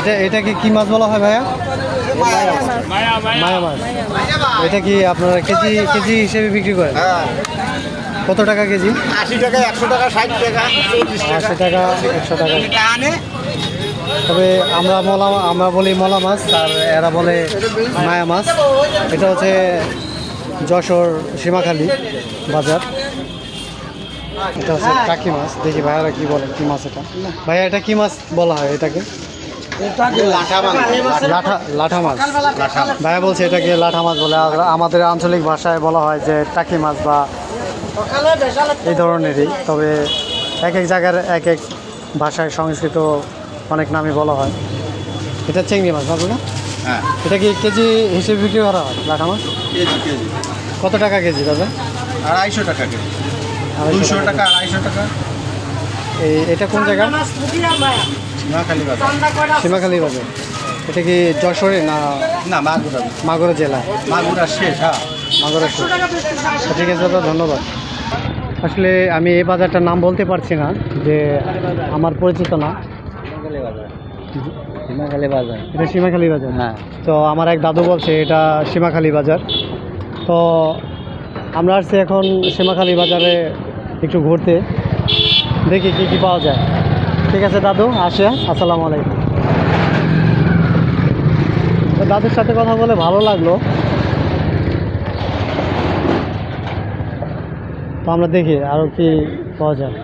এটা এটা কি মাছ বলা হয় ভাইয়া? মায়া মাছ। এটা কি আপনারা কেজি কেজি হিসেবে বিক্রি করেন? হ্যাঁ কত টাকা কেজি? আশি টাকা একশো টাকা ষাট টাকা আশি টাকা একশো টাকা। টাকা তবে আমরা মলা আমরা বলি মলা মাছ আর এরা বলে মায়া মাছ। এটা হচ্ছে যশোর সীমাখালী বাজার। এটা হচ্ছে টাকি মাছ। দেখি ভাইয়ারা কি বলে কি মাছ এটা? ভাইয়া এটা কি মাছ বলা হয় এটাকে? লাঠা লাঠা লাঠা মাছ। ভাইয়া বলছে এটাকে লাঠা মাছ বলে। আমাদের আঞ্চলিক ভাষায় বলা হয় যে টাকি মাছ বা এই ধরনেরই। তবে এক এক জায়গার এক এক ভাষায় সংস্কৃত অনেক নামে বলা হয়। এটা চিংড়ি মাছ না হ্যাঁ। এটা কি কেজি হিসেবে বিক্রি করা হয় লাঠা মাছ? KG KG. কত টাকা কেজি দাদা আড়াইশো টাকা কেজি। দুশো টাকা আড়াইশো টাকা। এই এটা কোন জায়গা? সীমাখালী বাজার। এটা কি যশোরে না না মাগুরা। মাগুরা জেলা? মাগুরা শেষ হ্যাঁ। মাগুরা শহর। তো ঠিক আছে দাদা ধন্যবাদ। আসলে আমি এই বাজারটার নাম বলতে পারছি না যে আমার পরিচিত না। সীমাখালী বাজার। এটা সীমাখালী বাজার? হ্যাঁ। তো আমার এক দাদু বলছে এটা সীমাখালী বাজার। তো আমরা আসছি এখন সীমাখালী বাজারে একটু ঘুরতে। দেখি কি কি পাওয়া যায়। ঠিক আছে, দাদু, আসে। আসসালামু আলাইকুম। দাদুর সাথে কথা বলে ভালো লাগল। তো আমরা দেখি আরও কি পাওয়া যায়।